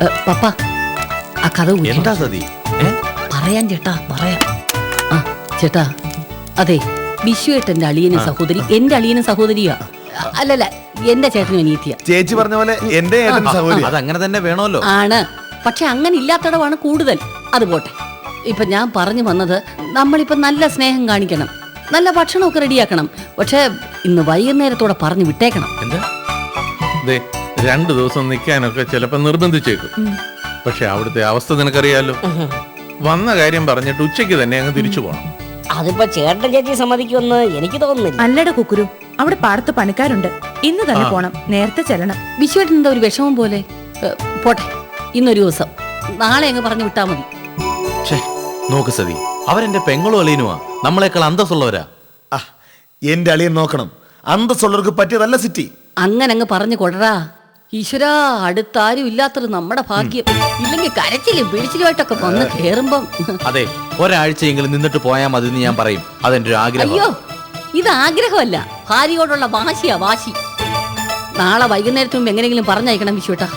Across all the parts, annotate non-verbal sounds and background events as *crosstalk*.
പപ്പ ആ കഥ ഊരി. എന്താ സതി? ഏ? പറയാൻ ചേട്ടാ പറയാം. ആ ചേട്ടാ അതെ വിശ്വേട്ടന്റെ അളിയനും സഹോദരി എന്റെ അളിയനും സഹോദരിയാ. അല്ലല്ല എന്റെ ചേട്ടനും അനിയത്തിയ. ചേച്ചി പറഞ്ഞ പോലെ എന്റെ ഏട്ടൻ സഹോദരി അതങ്ങനെ തന്നെ വേണമല്ലോ. ആണ്. പക്ഷെ അങ്ങനെ ഇല്ലാത്തടവാണ് കൂടുതൽ. അത് പോട്ടെ. ഇപ്പൊ ഞാൻ പറഞ്ഞു വന്നത് നമ്മളിപ്പോ നല്ല സ്നേഹം കാണിക്കണം. നല്ല ഭക്ഷണമൊക്കെ റെഡിയാക്കണം. പക്ഷെ ഇന്ന് വൈകുന്നേരത്തോടെ പറഞ്ഞു വിട്ടേക്കണം. എന്താ? ദേ രണ്ടു ദിവസം നിൽക്കാനൊക്കെ ചിലപ്പോൾ നിർബന്ധിച്ചേക്കും. പക്ഷെ അവിടുത്തെ അവസ്ഥ നിനക്കറിയാലോ? വന്ന കാര്യം പറഞ്ഞിട്ട് ഉച്ചയ്ക്ക് തന്നെ അങ്ങ് തിരിച്ചു പോകണം അതിപ്പോ ചേട്ടൻ ചേച്ചി സമ്മതിക്കുമെന്ന് എനിക്ക് തോന്നുന്നില്ല. അല്ലട കുക്കുരു അവിടെ പാടത്ത് പണിക്കാരുണ്ട്. ഇന്ന് തന്നെ പോണം. നേരത്തെ ചെല്ലണം. വിശ്വേട്ടൻ എന്താ ഒരു വിഷമം പോലെ? ഏ, പോട്ടെ. ഇന്നൊരു ദിവസം. നാളെ അങ്ങ് പറഞ്ഞു വിട്ടാ മതി. ഛേ നോക്ക് സതി. അവരെന്റെ പെങ്ങളും അളിയനുമാ. നമ്മളെക്കാൾ അന്തസ്സുള്ളവരാ. ആ എന്റെ അളിയൻ നോക്കണം. അന്തസ്സുള്ളവർക്ക് പറ്റിയതല്ല സിറ്റി. അങ്ങനെ അങ്ങ് പറഞ്ഞു കൊടറാ ഈശ്വരാ അടുത്താരും ഇല്ലാത്തത് നമ്മുടെ ഭാഗ്യം. ഇല്ലെങ്കിൽ കരച്ചിലും പിടിച്ചിലുമായിട്ടൊക്കെ വന്ന് കേറുമ്പം. അതെ ഒരാഴ്ചയെങ്കിലും നിന്നിട്ട് പോയാൽ മതി എന്ന് ഞാൻ പറയും. അതെന്റെ ഒരു ആഗ്രഹം അയ്യോ ഇത് ആഗ്രഹമല്ല. ഭാര്യയോടുള്ള വാശിയാ വാശി. നാളെ വൈകുന്നേരത്തിന് മുമ്പ് എങ്ങനെയെങ്കിലും പറഞ്ഞയക്കണം വിശ്വട്ടാ.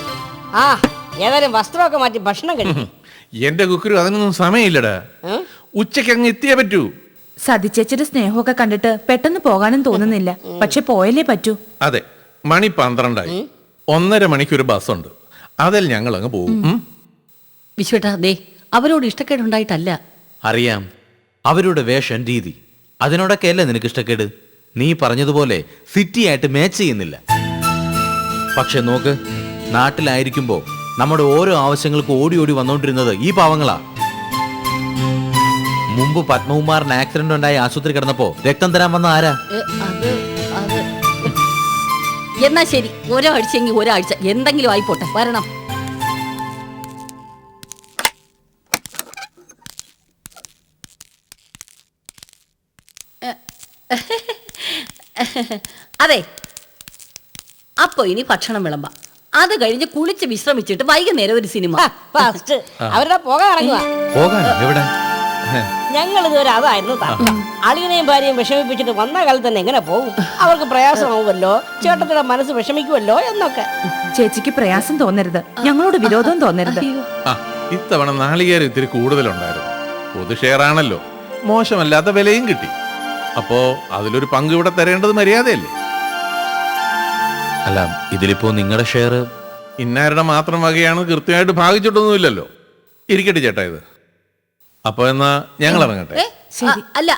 ആ ഏതായാലും വസ്ത്രമൊക്കെ മാറ്റി ഭക്ഷണം കഴിക്കും എന്റെ കുക്കുരു അതിനൊന്നും സമയമില്ലടാ. ഉച്ചയ്ക്ക് അങ്ങ് എത്തിയേ പറ്റൂ. സതിച്ചേച്ചിയുടെ സ്നേഹമൊക്കെ കണ്ടിട്ട് പെട്ടെന്ന് പോകാനും തോന്നുന്നില്ല. പക്ഷെ പോയല്ലേ പറ്റൂ. അതെ മണി പന്ത്രണ്ടായി. ഒന്നര മണിക്കൊരു ബസ്സുണ്ട്. അതിൽ ഞങ്ങൾ അങ്ങ് പോകും. ഉം? വിശ്വട്ടാ ദേ അവരോട് ഇഷ്ടക്കേടുണ്ടായിട്ടല്ല. അറിയാം. അവരുടെ വേഷം രീതി. അതിനോടൊക്കെ അല്ലേ നിനക്ക് ഇഷ്ടക്കേട് നീ പറഞ്ഞതുപോലെ സിറ്റി ആയിട്ട് മാച്ച് ചെയ്യുന്നില്ല. പക്ഷെ നോക്ക് നാട്ടിലായിരിക്കുമ്പോ നമ്മുടെ ഓരോ ആവശ്യങ്ങൾക്ക് ഓടി ഓടി വന്നോണ്ടിരുന്നത് ഈ പാവങ്ങളാ. മുമ്പ് പത്മകുമാറിന് ആക്സിഡന്റ് ഉണ്ടായി ആശുപത്രി കിടന്നപ്പോ രക്തം തരാൻ വന്ന ആരാ? ഏ, എന്നാ ശരി ഒരാഴ്ചയെങ്കിൽ ഒരാഴ്ച എന്തെങ്കിലും ആയിപ്പോട്ടെ വരണം. അതെ അപ്പൊ ഇനി ഭക്ഷണം വിളമ്പാം. അത് കഴിഞ്ഞ് കുളിച്ച് വിശ്രമിച്ചിട്ട് വൈകുന്നേരം ഒരു സിനിമ. ഫസ്റ്റ് അവരുടെ പോകാൻ ഇറങ്ങുക എവിടെ? ഞങ്ങൾ ഇതുവരെ അതായിരുന്നു തർക്കം അളിയനെയും ഭാര്യയും വിഷമിപ്പിച്ചിട്ട് വന്ന കാലത്ത് തന്നെ എങ്ങനെ പോകും? അവർക്ക് പ്രയാസമാവുമല്ലോ? ചേട്ടത്തിന്റെ മനസ്സ് വിഷമിക്കുമല്ലോ എന്നൊക്കെ. ചേച്ചിക്ക് പ്രയാസം തോന്നരുത്. ഞങ്ങളോട് വിരോധം തോന്നരുത്. ആ ഇത്തവണ നാളികേരം ഇത്തിരി കൂടുതലുണ്ടായിരുന്നു. പൊതു ഷെയറാണല്ലോ. മോശമല്ലാത്ത വിലയും കിട്ടി. അപ്പോ അതിലൊരു പങ്ക് ഇവിടെ തരേണ്ടത് മര്യാദയല്ലേ? അല്ല ഇതിലിപ്പോ നിങ്ങളുടെ ഷെയർ ഇന്നാരുടെ മാത്രം വകയാണ് കൃത്യമായിട്ട് ഭാഗിച്ചിട്ടൊന്നുമില്ലല്ലോ. ഇരിക്കട്ടെ ചേട്ടാ ഇത്. അപ്പൊ എന്നാ ഞങ്ങൾ ഇറങ്ങട്ടെ ആ, അല്ല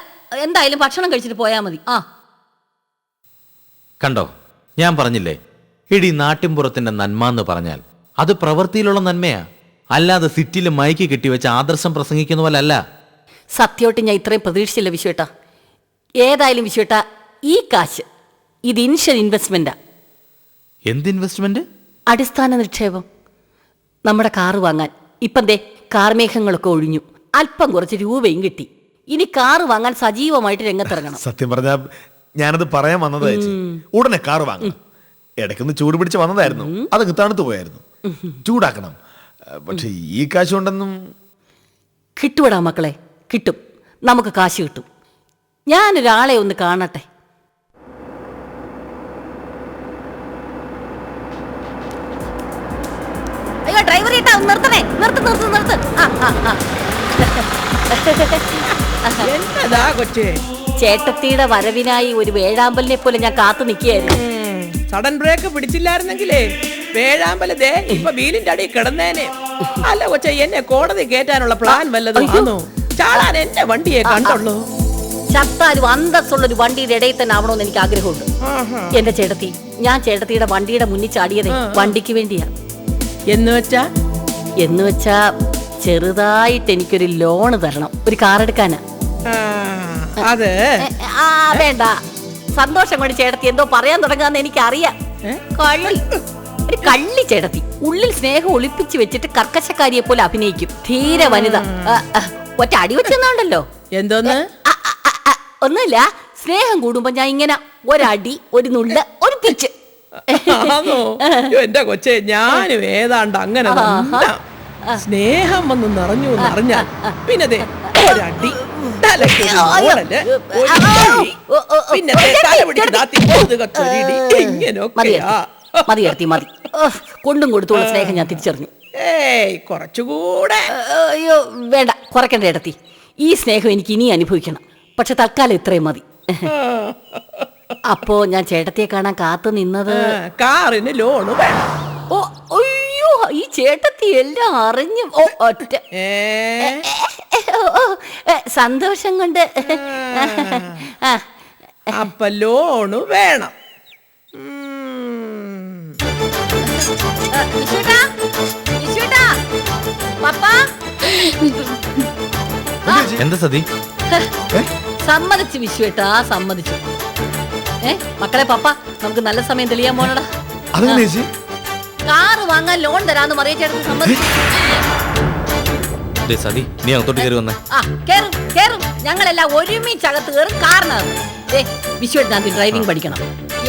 എന്തായാലും ഭക്ഷണം കഴിച്ചിട്ട് പോയാ മതി. ആ. കണ്ടോ? ഞാൻ പറഞ്ഞില്ലേ ഇടി നാട്ടിൻപുറത്തിന്റെ നന്മ എന്ന് പറഞ്ഞാൽ അത് പ്രവൃത്തിയിലുള്ള നന്മയാ. അല്ലാതെ സിറ്റിയിൽ കെട്ടി കെട്ടിവെച്ച് ആദർശം പ്രസംഗിക്കുന്ന പോലെ അല്ല. സത്യമായിട്ട് ഞാൻ ഇത്രയും പ്രതീക്ഷിച്ചില്ല വിശ്വേട്ട. ഏതായാലും വിശ്വേട്ട ഈ കാശ് ഇത് ഇൻഷ്യൽ ഇൻവെസ്റ്റ്മെന്റാ എന്ത് ഇൻവെസ്റ്റ്മെന്റ് അടിസ്ഥാന നിക്ഷേപം. നമ്മുടെ കാറ് വാങ്ങാൻ. ഇപ്പം ദേ കാർമേഘങ്ങളൊക്കെ ഒഴിഞ്ഞു. അല്പം കുറച്ച് രൂപയും കിട്ടി. ഇനി കാറ് വാങ്ങാൻ സജീവമായിട്ട് രംഗത്തിറങ്ങണം. സത്യം പറഞ്ഞ ഞാനത് പറയാൻ വന്നത് ഉടനെ കാറ് വാങ്ങണം. ഇടയ്ക്കൊന്ന് ചൂട് പിടിച്ച് വന്നതായിരുന്നു. അതങ്ങ് തണുത്തു പോയായിരുന്നു. ചൂടാക്കണം. പക്ഷെ ഈ കാശ് കൊണ്ടൊന്നും കിട്ടുവിടാ മക്കളെ. കിട്ടും. നമുക്ക് കാശ് കിട്ടും. ഞാനൊരാളെ ഒന്ന് കാണട്ടെ. അയ്യോ ഡ്രൈവർ ചേട്ടാ ഒന്ന് നിർത്തണേ. നിർത്ത് നിർത്ത് നിർത്ത്. ആ ആ ആ. എന്നതാ കൊച്ചേ? ചേട്ടത്തിയുടെ വരവിനായി ഒരു വേഴാമ്പലിനെ പോലെ ഞാൻ കാത്തു നിൽക്കുകയായിരുന്നു. Sudden brake പിടിച്ചില്ലായിരുന്നെങ്കിലേ. വേഴാമ്പല ദേ ഇപ്പൊ വീലിന്റെ അടി കിടന്നേനെ. അല്ല കൊച്ചെ എന്നെ കോടതി കേറ്റാനുള്ള പ്ലാൻ വല്ലതും ആണോ ചാടാൻ എന്റെ വണ്ടിയെ കണ്ടുള്ളൂ. ചത്താലും അന്തസ്സുള്ള ഒരു വണ്ടിയുടെ ഇടയിൽ തന്നെ ആവണമെന്ന് എനിക്ക് ആഗ്രഹമുണ്ട്. എന്റെ ചേട്ടത്തി ഞാൻ ചേട്ടത്തിയുടെ വണ്ടിയുടെ മുന്നിൽ ചാടിയത് വണ്ടിക്ക് വേണ്ടിയാ. എന്ന് വെച്ചാ? എന്ന് വെച്ചാ ചെറുതായിട്ട് എനിക്കൊരു ലോണ് തരണം. ഒരു കാർ എടുക്കാനാ. ആ, അത്? ആ വേണ്ട. സന്തോഷം കൊണ്ട് ചേട്ടത്തി എന്തോ പറയാൻ തുടങ്ങാന്ന് എനിക്കറിയാം. കള്ളി. ഒരു കള്ളി ചേട്ടത്തി. ഉള്ളിൽ സ്നേഹം ഒളിപ്പിച്ചു വെച്ചിട്ട് കർക്കശക്കാരിയെ പോലെ അഭിനയിക്കും. ധീര വനിത. ഒറ്റ അടി വെച്ചെന്നുണ്ടല്ലോ എന്തോന്ന്? ഒന്നുമില്ല. സ്നേഹം കൂടുമ്പോ ഞാൻ ഇങ്ങനെ ഒരടി ഒരു നുള്ള് ഒരു പിച്ച്. എന്റെ കൊച്ചെ ഞാനും ഏതാണ്ട് അങ്ങനെ. സ്നേഹം വന്ന് നിറഞ്ഞു എന്നറിഞ്ഞാൽ പിന്നെ ഒരടി. മതി. മതി കൊണ്ടും കൊടുത്തുള്ള സ്നേഹം ഞാൻ തിരിച്ചറിഞ്ഞു. ഏയ് കുറച്ചുകൂടെ. അയ്യോ വേണ്ട കുറക്കണ്ട ഇടത്തി ഈ സ്നേഹം എനിക്ക് ഇനി അനുഭവിക്കണം. പക്ഷെ തൽക്കാലം ഇത്രയും മതി. അപ്പോ ഞാൻ ചേട്ടത്തിയെ കാണാൻ കാത്തു നിന്നത്? കാറിന് ലോണ് വേണം. ഓ ഈ ചേട്ടത്തി എല്ലാം അറിഞ്ഞു. ഓ ഒറ്റ. ഏ. ഓ, ഓ, ഏ, സന്തോഷം കൊണ്ട്. ആ, അപ്പൊ ലോണ് വേണം. ഉം. ആ, വിശുട്ടാ, വിശുട്ടാ, പപ്പാ, എന്താ സതി? സമ്മതിച്ചു വിശ്വേട്ടാ സമ്മതിച്ചു. ഏ മക്കളെ പപ്പ നമുക്ക് നല്ല സമയം തെളിയാൻ പോണടാ. അതെ ചേച്ചി? കാറ് വാങ്ങാൻ ലോൺ തരാന്ന് മറിയ ചേട്ടത്തി സമ്മതിച്ചു. ദേ സതി നീ അകത്തോട്ട് കയറി വന്നേ. ആ കേറും കേറും. ഞങ്ങളെല്ലാം ഒരുമിച്ച് അകത്ത്. കയറും കാറിനകത്ത് ദേ വിശ്വനാഥി ഡ്രൈവിംഗ് പഠിക്കണം.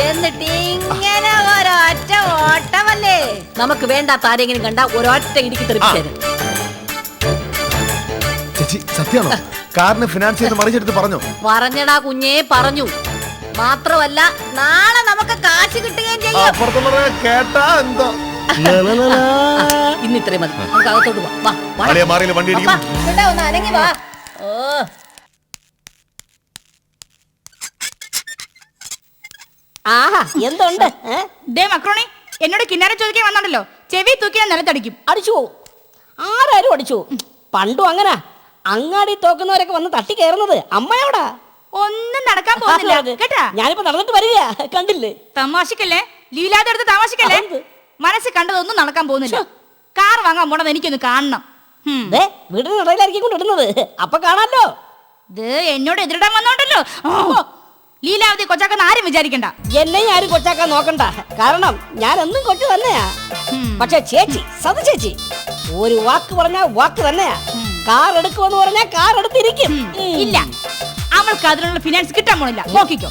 എന്നിട്ട് ഇങ്ങനെ ഒരൊറ്റ ഓട്ടമല്ലേ? നമുക്ക് വേണ്ടാത്ത ആരെങ്കിലും കണ്ട ഒരൊറ്റ ഇടുക്കി തെറിപ്പിച്ചേരും. ചേച്ചി സത്യമാണോ? കാറിന് ഫിനാൻസ് ചെയ്ത് മറിച്ചെടുത്ത് പറഞ്ഞു? പറഞ്ഞടാ കുഞ്ഞേ പറഞ്ഞു. മാത്രമല്ല നാളെ നമുക്ക് കാശ് കിട്ടുകയും ചെയ്യും. അപ്പുറത്തുള്ളവരെ കേട്ടാ എന്തോ. ഇന്ന് ഇത്രയും മതി. നമുക്ക് അകത്തോട്ട് പോവാം. വണ്ടി ഒന്ന് അനങ്ങി വാ. ഓ. ആഹാ എന്തുണ്ട്? ദേ മക്രോണി എന്നോട് കിന്നാരം ചോദിക്കാൻ വന്നുണ്ടല്ലോ ചെവി തൂക്കി ഞാൻ നിലത്തടിക്കും. അടിച്ചു പോവും. ആരാരും അടിച്ചു പണ്ടു പണ്ടും അങ്ങനെ അങ്ങാടി തോക്കുന്നവരൊക്കെ വന്ന് തട്ടി കയറുന്നത് അമ്മയോടാ. ഒന്നും നടക്കാൻ പോകുന്നില്ല. കേട്ടാ? ഞാനിപ്പോ നടന്നിട്ട് വരിക കണ്ടില്ലേ? തമാശക്കല്ലേ? ലീലാതെ എടുത്ത് തമാശക്കല്ലേ? മനസ്സിൽ കണ്ടതൊന്നും നടക്കാൻ പോകുന്നില്ല കാർ വാങ്ങാൻ പോണത് എനിക്കൊന്ന് കാണണം വീടിന് ഇടയിലായിരിക്കും കൊണ്ട് ഇടുന്നത് അപ്പൊ കാണാലോ ഇത് എന്നോട് എതിരിടാൻ വന്നോണ്ടല്ലോ ലീലാവതി കൊച്ചാക്കെന്ന് ആരും വിചാരിക്കണ്ട എന്നെയും ആരും കൊച്ചാക്കാൻ നോക്കണ്ട കാരണം ഞാൻ എന്നും കൊച്ചു തന്നെയാ പക്ഷെ ചേച്ചി സത് ചേച്ചി ഒരു വാക്ക് പറഞ്ഞാ വാക്ക് തന്നെയാ കാർ എടുക്കുമെന്ന് പറഞ്ഞാ കാർ എടുത്തിരിക്കും ഇല്ല അവൾക്ക് അതിനുള്ള ഫിനാൻസ് കിട്ടാൻ പോണില്ല നോക്കിക്കോ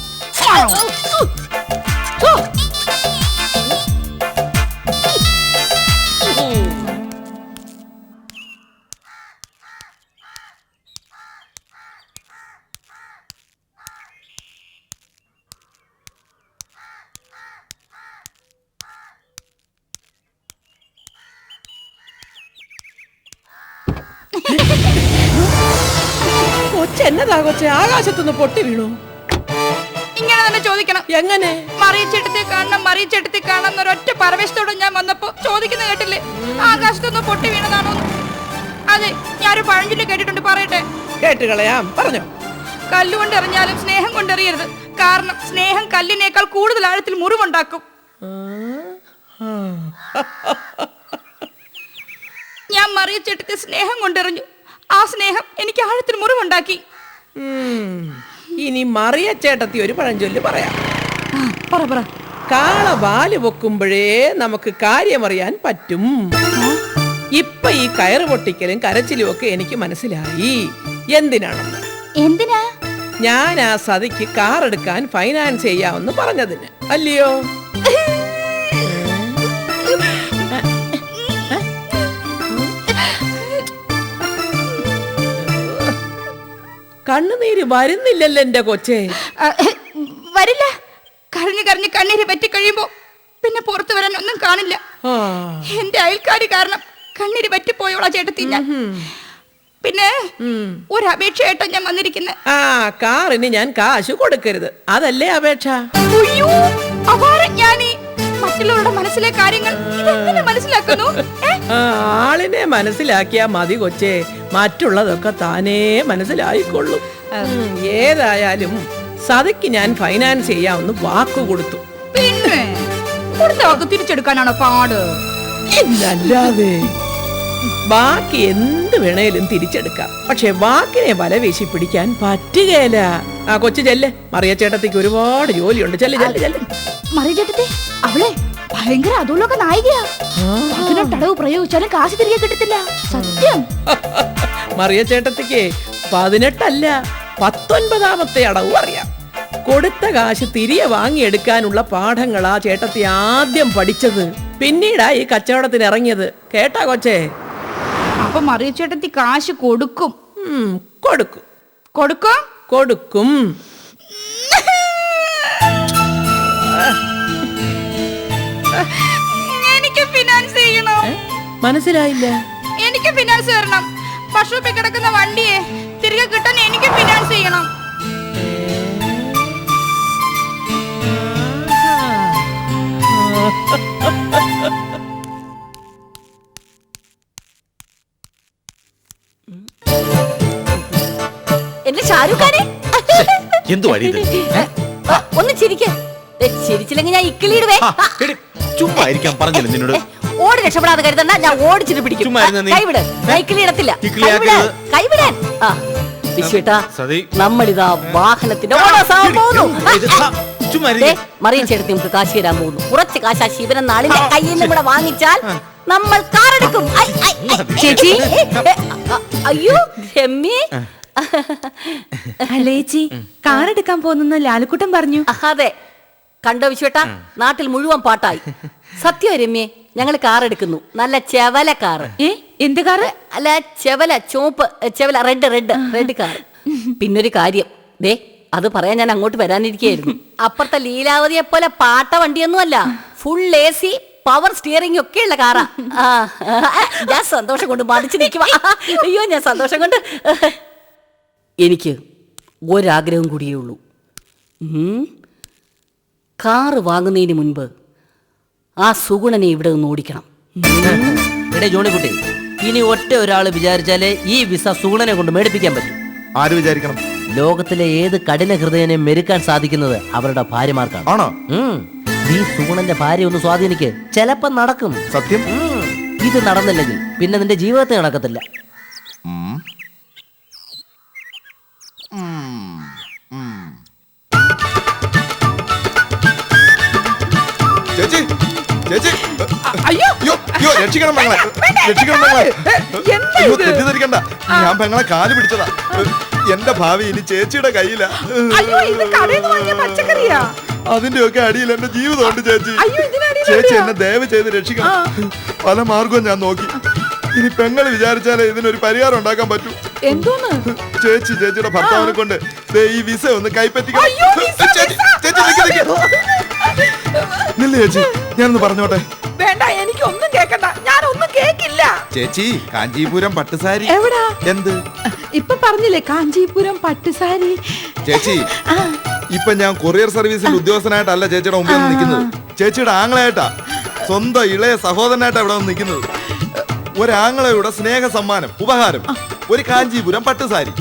കൊച്ചെന്നതാ കൊച്ചെ? ആകാശത്തുനിന്ന് പൊട്ടി വീണു. ഇങ്ങനെ തന്നെ ചോദിക്കണം. എങ്ങനെ? മറിയച്ചെടുത്തി കാണണം മറിയച്ചെടുത്തി കാണണം എന്നൊരൊറ്റ പരവേശത്തോടെ ഞാൻ വന്നപ്പോ ചോദിക്കുന്ന കേട്ടില്ലേ? ആകാശത്തൊന്ന് പൊട്ടി വീണതാണോ അതെ ഞാനൊരു പഴഞ്ചൊല്ലി കേട്ടിട്ടുണ്ട്. പറയട്ടെ. കേട്ട് കളയാം. പറഞ്ഞോ. കല്ലുകൊണ്ട് എറിഞ്ഞാലും സ്നേഹം കൊണ്ടെറിയരുത്. കാരണം സ്നേഹം കല്ലിനേക്കാൾ കൂടുതൽ ആഴത്തിൽ മുറിവുണ്ടാക്കും. ഞാൻ മറിയച്ചേട്ടത്തെ സ്നേഹം കൊണ്ടെറിഞ്ഞു. ആ സ്നേഹം എനിക്ക് ആഴത്തിൽ മുറിവുണ്ടാക്കി. ഇനി മറിയ ചേട്ടത്തി ഒരു പഴഞ്ചൊല്ല് പറയാം. പറ പറ. കാള വാൽ പൊക്കുമ്പോഴേ നമുക്ക് കാര്യമറിയാൻ പറ്റും. ഇപ്പൊ ഈ കയറ് പൊട്ടിക്കലും കരച്ചിലും ഒക്കെ എനിക്ക് മനസ്സിലായി. എന്തിനാണെന്ന് എന്തിനാ? ഞാൻ ആ സതിക്ക് കാർ എടുക്കാൻ ഫൈനാൻസ് ചെയ്യാമെന്ന് പറഞ്ഞതിന്. അല്ലയോ? *laughs* കണ്ണുനീര് വരുന്നില്ലല്ലോ എന്റെ കൊച്ചേ. വരില്ല. കരഞ്ഞു കരഞ്ഞു കണ്ണീര് പറ്റി കഴിയുമ്പോ പിന്നെ പുറത്തു വരാൻ ഒന്നും കാണില്ല എന്റെ അയൽക്കാരി കാരണം കണ്ണീര് പറ്റിപ്പോയോളാ ചേട്ടത്തി ഞാൻ പിന്നെ ഒരു അപേക്ഷ ആയിട്ടോ ഞാൻ വന്നിരിക്കുന്നത് ആ കാറിന് ഞാൻ കാശ് കൊടുക്കരുത്. അതല്ലേ അപേക്ഷ? അയ്യോ അപാരം ഞാനീ മറ്റുള്ളവരുടെ മനസ്സിലെ കാര്യങ്ങൾ ഇതെങ്ങനെ മനസ്സിലാക്കുന്നു? ആളിനെ മനസ്സിലാക്കിയ മതി കൊച്ചേ. മറ്റുള്ളതൊക്കെ താനേ മനസ്സിലായിക്കൊള്ളും. ഏതായാലും സതിക്ക് ഞാൻ ഫൈനാൻസ് ചെയ്യാമെന്ന് വാക്കു കൊടുത്തു. പിന്നെ? കൊടുത്ത വാക്ക് തിരിച്ചെടുക്കാനാണോ പാട്? ഇല്ലല്ലാതെ ബാക്കി എന്ത് വേണേലും തിരിച്ചെടുക്കാം. പക്ഷെ വാക്കിനെ വല വീശി പിടിക്കാൻ പറ്റുകയില്ല ആ കൊച്ചു ചെല്ല്. മറിയ ചേട്ടത്തേക്ക് ഒരുപാട് ജോലിയുണ്ട്. ചെല്ല് ചെല്ല് ചെല്ല്. മറിയ ചേട്ടത്തി അവളെ ഭയങ്കര അതുള്ളൊക്കെ നായികയാ. പതിനെട്ടടവ് പ്രയോഗിച്ചാലും കാശ് തിരികെ കിട്ടത്തില്ല. സത്യം. *laughs* മറിയ ചേട്ടത്തിക്ക് പതിനെട്ടല്ല പത്തൊൻപതാമത്തെ അടവ് അറിയാം. കൊടുത്ത കാശ് തിരികെ വാങ്ങിയെടുക്കാനുള്ള ആ ചേട്ടത്തി ആദ്യം പഠിച്ചത്. പിന്നീടാ ഈ കച്ചവടത്തിന് ഇറങ്ങിയത് കേട്ടാ കൊച്ചേ? അപ്പൊ മറിയച്ചേട്ടത്തി കാശ് കൊടുക്കും. ഉം, കൊടുക്കും. കൊടുക്കും? കൊടുക്കും. എനിക്ക് ഫിനാൻസ് ചെയ്യണം? മനസ്സിലായില്ല. എനിക്ക് ഫിനാൻസ് തരണം. പശുപ്പി കിടക്കുന്ന വണ്ടിയെ തിരികെ കിട്ടാൻ എനിക്ക് ഫിനാൻസ് ചെയ്യണം. എന്റെ ഷാരൂഖ് ഖാനെ? എന്ത് വഴി ഇത് ആ, ഒന്ന് ചിരിക്കേ. ചിരിച്ചില്ലെങ്കിൽ ഞാൻ ഇക്കിളിയിടുവേ. ആ, എടി, ചുമ്മാ ഇരിക്കാൻ പറഞ്ഞില്ല നിന്നോട്? ഓടി രക്ഷപ്പെടാതെ കരുതണ്ട ഞാൻ ഓടിച്ചിട്ട് പിടിക്കും. ചുമ്മാ ഇരുന്ന് നീ. കൈവിട്. കൈക്കിളി ഇക്കിളിയിടത്തില്ല ഇക്കിളി കൈവിട് ആക്കരുത്. കൈവിടാൻ. ആ. വിശ്വേട്ടാ സതി. നമ്മളിതാ വാഹനത്തിന്റെ ഓടാസാവാൻ പോകുന്നു. ഇത്, ആ, ചുമ്മാ ഇരിക്ക്. മറിയം ചേട്ടത്തി നമുക്ക് കാശ് തരാൻ പോകുന്നു. കുറച്ച് കാശ് ആ ശിവൻ നാളിന്റെ കയ്യിൽ നിന്ന് കൂടെ വാങ്ങിച്ചാൽ നമ്മൾ കാറെടുക്കും. I, I, I. ചേച്ചി. ഏ, ഏ, അ, അയ്യോ രമ്യേ. *laughs* അല്ല കാറെടുക്കാൻ കാർ എടുക്കാൻ പോകുന്നെന്ന് ലാലുക്കുട്ടൻ പറഞ്ഞു. അതെ. കണ്ടോ വിശ്വട്ട? നാട്ടിൽ മുഴുവൻ പാട്ടായി. സത്യം രമ്യേ ഞങ്ങൾ കാർ എടുക്കുന്നു. നല്ല ചെവല കാർ. ഏ? എന്ത് കാറ് അല്ല ചെവല ചോപ്പ് ചെവല റെഡ് റെഡ് റെഡ് കാർ. പിന്നൊരു കാര്യം. ദേ അത് പറയാൻ ഞാൻ അങ്ങോട്ട് വരാനിരിക്കുകയായിരുന്നു. അപ്പുറത്തെ ലീലാവതിയെ പോലെ പാട്ട വണ്ടിയൊന്നും അല്ല full A C power steering ഒക്കെ ഉള്ള കാറാ ആ, ഞാൻ സന്തോഷം കൊണ്ട് മടിച്ചു നിൽക്കുവാ. അയ്യോ ഞാൻ സന്തോഷം കൊണ്ട് എനിക്ക് ഒരാഗ്രഹം കൂടിയേ ഉള്ളൂ. കാർ കാറ് വാങ്ങുന്നതിന് മുൻപ് ആ സുഗുണനെ ഇവിടെ നിന്ന് ഓടിക്കണം. എടേ ജോണിക്കുട്ടി ഇനി ഒറ്റ ഒരാൾ വിചാരിച്ചാലേ ഈ വിസ സുഗുണനെ കൊണ്ട് മേടിപ്പിക്കാൻ പറ്റും. ആര് വിചാരിക്കണം? ലോകത്തിലെ ഏത് കഠിന ഹൃദയനെ മെരുക്കാൻ സാധിക്കുന്നത് അവരുടെ ഭാര്യമാർക്കാണ്. ആണോ? ഉം. ഈ സുഗുണന്റെ ഭാര്യ ഒന്ന് സ്വാധീനിക്ക്. ചിലപ്പം നടക്കും. സത്യം? ഉം. ഇത് നടന്നില്ലെങ്കിൽ പിന്നെ നിന്റെ ജീവിതത്തെ നടക്കത്തില്ല. ചേച്ചി ചേച്ചി. അയ്യോ. അയ്യോ അയ്യോ രക്ഷിക്കണം പെങ്ങളെ. രക്ഷിക്കണം പെങ്ങളെ. എന്താ അയ്യോ ഇത്? തെറ്റിദ്ധരിക്കണ്ട. ഞാൻ പെങ്ങളെ കാൽ പിടിച്ചതാ. എന്റെ ഭാവി ഇനി ചേച്ചിയുടെ കയ്യിലാ. അയ്യോ ഇത് കടയിൽ നിന്ന് വാങ്ങിയ പച്ചക്കറിയാ? അതിന്റെ ഒക്കെ അടിയിൽ എന്റെ ജീവിതമുണ്ട് ചേച്ചി. അയ്യോ, ചേച്ചി? എന്നെ ദയവ് ചെയ്ത് രക്ഷിക്കണം. പല മാർഗവും ഞാൻ നോക്കി. ഇനി പെങ്ങൾ വിചാരിച്ചാലേ ഇതിനൊരു പരിഹാരം ഉണ്ടാക്കാൻ പറ്റൂ. എന്തോന്ന് ചേച്ചി ചേച്ചിയുടെ ഭർത്താവിനെ കൊണ്ട് ദേ ഈ വിസ ഒന്ന് കൈപ്പറ്റിക്കണം. അയ്യോ, വിസ, ചേച്ചി വിസ. ചേച്ചി നിക്ക്, നിക്ക്. നില്ല് ചേച്ചി. ഞാനൊന്ന് പറഞ്ഞോട്ടെ? വേണ്ട എനിക്ക് ഒന്നും കേക്കണ്ട. ഞാനൊന്നും കേക്കില്ല. ചേച്ചി കാഞ്ചീപുരം പട്ടുസാരി. എവിടാ? എന്ത്? ഇപ്പൊ പറഞ്ഞില്ലേ കാഞ്ചീപുരം പട്ടുസാരി? ചേച്ചി ഇപ്പൊ ഞാൻ കൊറിയർ സർവീസിൽ ഉദ്യോഗസ്ഥനായിട്ടല്ല ചേച്ചിയുടെ മുമ്പിൽ വന്ന് നിൽക്കുന്നത്. ചേച്ചിയുടെ ആങ്ങളായിട്ടാ സ്വന്തം ഇളയ സഹോദരനായിട്ടാ ഇവിടെ വന്ന് നിൽക്കുന്നത്. ഒരാങ്ങളയുടെ സ്നേഹ സമ്മാനം ഉപഹാരം ഒരു കാഞ്ചീപുരം പട്ടുസാരി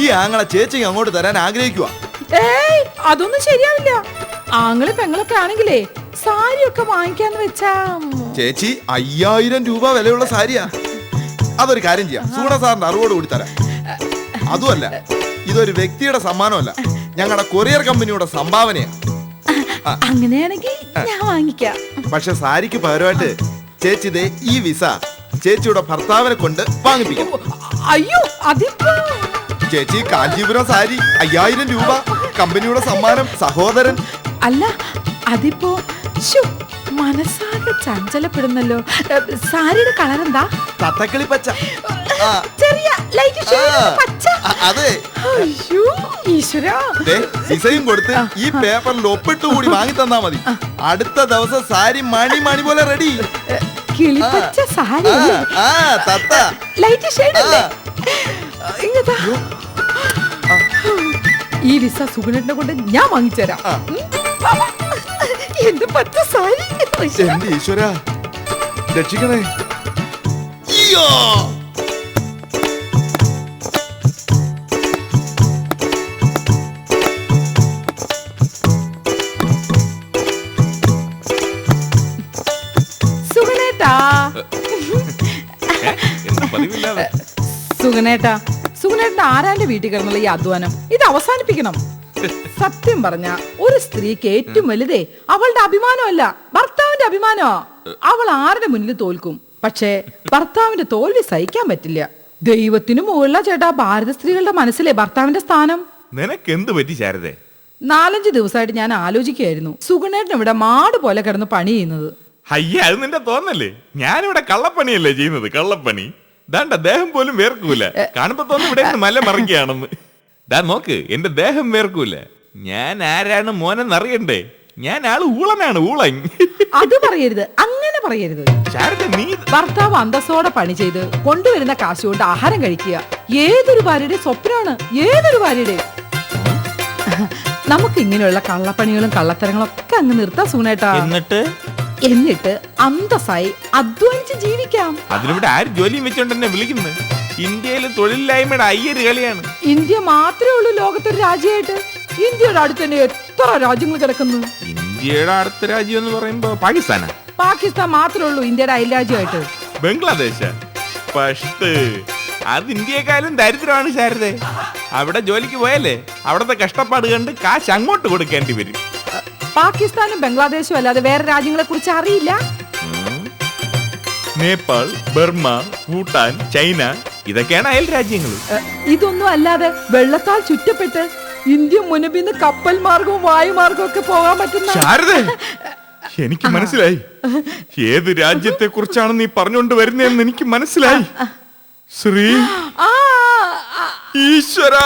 ഈ ആങ്ങളെ ചേച്ചി അങ്ങോട്ട് തരാൻ ആഗ്രഹിക്കുക ഏയ് അതൊന്നും ശരിയാവില്ല. ആങ്ങളെ പെങ്ങളൊക്കെ ആണെങ്കിലേ സാരിയൊക്കെ വാങ്ങിക്കാന്ന് വെച്ചാ ചേച്ചി അയ്യായിരം രൂപ വിലയുള്ള സാരിയാ. അതൊരു കാര്യം ചെയ്യാം. സൂണ സാറിന്റെ അറിവോട് കൂടി തരാം. അതുമല്ല ഇതൊരു വ്യക്തിയുടെ സമ്മാനമല്ല. ഞങ്ങളുടെ കൊറിയർ കമ്പനിയുടെ സംഭാവനയാ. അങ്ങനെയാണെങ്കിൽ ഞാൻ വാങ്ങിക്കാം. പക്ഷെ സാരിക്ക് പകരമായിട്ട് ചേച്ചി ദേ ഈ വിസ ചേച്ചിയുടെ ഭർത്താവിനെ കൊണ്ട് വാങ്ങിപ്പിക്കാം. അയ്യോ അതിപ്പോ? ചേച്ചി കാഞ്ചീപുരം സാരി അയ്യായിരം രൂപ. കമ്പനിയുടെ സമ്മാനം സഹോദരൻ. അല്ല അതിപ്പോ മനസ്സാകെ ചഞ്ചലപ്പെടുന്നല്ലോ. സാരിയുടെ കളർ എന്താ? തത്തക്കിളി പച്ച. ചെറിയ ലൈറ്റ് ഷെയ്ഡ് ആ, പച്ച. അതെ. അയ്യോ ഈശ്വരാ. ദേ, വിസയും കൊടുത്ത് ഈ പേപ്പറിൽ ഒപ്പിട്ട് കൂടി വാങ്ങി തന്നാ മതി. അടുത്ത ദിവസം സാരി മണി മണി പോലെ റെഡി കിളിപ്പച്ച സാരി ലൈറ്റ് ഷെയ്ഡ് അല്ലേ ഇങ്ങതാ ഈ വിസ സുഗുണനെ കൊണ്ട് ഞാൻ വാങ്ങിച്ചുതരാം ഉം. എന്ത് പച്ച സാരി എന്റെ ഈശ്വര രക്ഷിക്കണേ സുഗുണേട്ടാ സുഗനേട്ട ആരാന്റെ വീട്ടിൽ കിടന്നുള്ള ഈ അധ്വാനം? ഇത് അവസാനിപ്പിക്കണം. സത്യം പറഞ്ഞ ഒരു സ്ത്രീക്ക് ഏറ്റവും വലുതേ അവളുടെ അഭിമാനമല്ല ഭർത്താവിന്റെ അഭിമാനോ? അവൾ ആരുടെ മുന്നിൽ തോൽക്കും? പക്ഷേ ഭർത്താവിന്റെ തോൽവി സഹിക്കാൻ പറ്റില്ല. ദൈവത്തിനു മുകളില ചേട്ടാ ഭാരത സ്ത്രീകളുടെ മനസ്സിലെ ഭർത്താവിന്റെ സ്ഥാനം. നിനക്ക് എന്ത് പറ്റി ശാരദേ? നാലഞ്ച് ദിവസമായിട്ട് ഞാൻ ആലോചിക്കുകയായിരുന്നു. സുഗുണേട്ടൻ ഇവിടെ മാട് പോലെ കിടന്ന് പണി ചെയ്യുന്നത്. അയ്യ അത് നിന്റെ തോന്നല്ലേ? ഞാനിവിടെ കള്ളപ്പണിയല്ലേ ചെയ്യുന്നത്? കള്ളപ്പണി? ദാണ്ട ദേഹം പോലും വേർക്കൂല. കാണുമ്പോ തോന്നുന്നു ഇവിടെ മല മറിക്കുകയാണെന്ന്. ദാ നോക്ക് എന്റെ ദേഹം വേർക്കൂല. ഞാൻ ആരാണ് മോനെന്ന് അറിയണ്ടേ? ഞാൻ ആൾ ഊളനാണ് ഊളൻ. അത് പറയരുത്. അങ്ങനെ പറയരുത്. ഭർത്താവ് അന്തസ്സോടെ പണി ചെയ്ത് കൊണ്ടുവരുന്ന കാശ് കൊണ്ട് ആഹാരം കഴിക്കുക. ഏതൊരു ഭാര്യയുടെ സ്വപ്നമാണ് ഏതൊരു ഭാര്യയുടെ? നമുക്ക് ഇങ്ങനെയുള്ള കള്ളപ്പണികളും കള്ളത്തരങ്ങളും ഒക്കെ അങ്ങ് നിർത്താം സൂണേട്ടാ എന്നിട്ട്? എന്നിട്ട് അന്തസ്സായി അധ്വാനിച്ച് ജീവിക്കാം. അതിനിവിടെ ആര് ജോലിയും വെച്ചോണ്ട് എന്നെ വിളിക്കുന്നത്? ഇന്ത്യയിൽ തൊഴിലില്ലായ്മയുടെ അയ്യര് കളിയാണ്. ഇന്ത്യ മാത്രമേ ഉള്ളൂ ലോകത്തൊരു രാജ്യമായിട്ട്. ഇന്ത്യയുടെ അടുത്ത് തന്നെ എത്ര രാജ്യങ്ങൾ കിടക്കുന്നു? ഇന്ത്യയുടെ അടുത്ത രാജ്യം എന്ന് പറയുമ്പോ പാകിസ്ഥാനാ. പാകിസ്ഥാൻ മാത്രമേ ഉള്ളൂ ഇന്ത്യയുടെ അയൽരാജ്യമായിട്ട് ബംഗ്ലാദേശ്. പഷ്ട് അത് ഇന്ത്യയെക്കാളും ദരിദ്രമാണ് ശാരദ. അവിടെ ജോലിക്ക് പോയാലേ അവിടുത്തെ കഷ്ടപ്പാട് കണ്ട് കാശ് അങ്ങോട്ട് കൊടുക്കേണ്ടി വരും. പാകിസ്ഥാനും ബംഗ്ലാദേശും അല്ലാതെ വേറെ രാജ്യങ്ങളെ കുറിച്ച് അറിയില്ല. നേപ്പാൾ ബർമ ഭൂട്ടാൻ ചൈന ഇതൊക്കെയാണ് അയൽ രാജ്യങ്ങൾ ഇതൊന്നും അല്ലാതെ വെള്ളത്താൽ ചുറ്റപ്പെട്ട് ഇന്ത്യ മുനബിന്ന് കപ്പൽ മാർഗവും വായുമാർഗവും ഒക്കെ പോകാൻ പറ്റുന്ന *laughs* എനിക്ക് മനസ്സിലായി. ഏത് രാജ്യത്തെ കുറിച്ചാണ് നീ പറഞ്ഞുകൊണ്ട് വരുന്നതെന്ന് എനിക്ക് മനസ്സിലായി. ശ്രീ ഈശ്വര.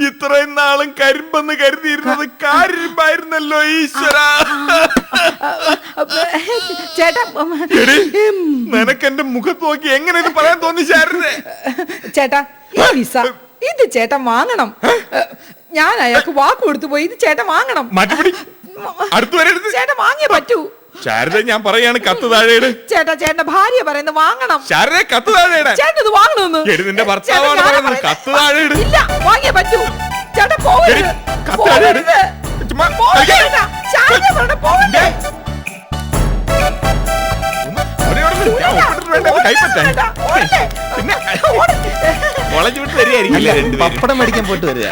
ഇത്രയും നാളും കരിമ്പെന്ന് കരുതിയിരുന്നത് കാരിമ്പായിരുന്നല്ലോ ഈശ്വര. ചേട്ടാ നിനക്ക് എന്റെ മുഖത്ത് നോക്കി എങ്ങനെ ഇത് പറയാൻ തോന്നി ചേട്ടാ ഈ വിസ ഇത് ചേട്ടൻ വാങ്ങണം. ഞാൻ അയാൾക്ക് വാക്ക് കൊടുത്തു പോയി ഇത് ചേട്ടൻ വാങ്ങണം. ചേട്ടൻ വാങ്ങിയേ പറ്റൂ. ശാരദ ഞാൻ പറയാണ് കത്ത് താഴെയുടെ. ചേട്ടാ ചേട്ടന്റെ ഭാര്യ പറയുന്നത് വാങ്ങണം. ശാരദ കത്ത് താഴെയുടെ. ചേട്ടൻ ഇത് വാങ്ങണമെന്ന്. എടി, നിന്റെ ഭർത്താവാണ് പറയുന്നത്. കത്ത് താഴെയുടെ. ഇല്ല വാങ്ങിയേ പറ്റൂ. ചേട്ടാ പോവരുത്. കത്ത് താഴെയുടെ. ചുമ്മാ പോവരുത്. ശാരദ പറഞ്ഞ പോവരുത്? ചേട്ടാ, ഓടല്ലേ? ഓടല്ലേ? കോളേജ് വിട്ട് പപ്പടം മേടിക്കാൻ പോയിട്ട് വരിക.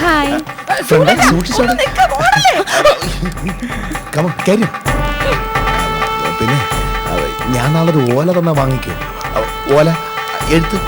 ഹായ്. ഓടല്ലേ? കാര്യം പിന്നെ ഞാൻ നാളെ ഒരു ഓല തന്നെ വാങ്ങിക്കും. ഓല എഴുത്ത്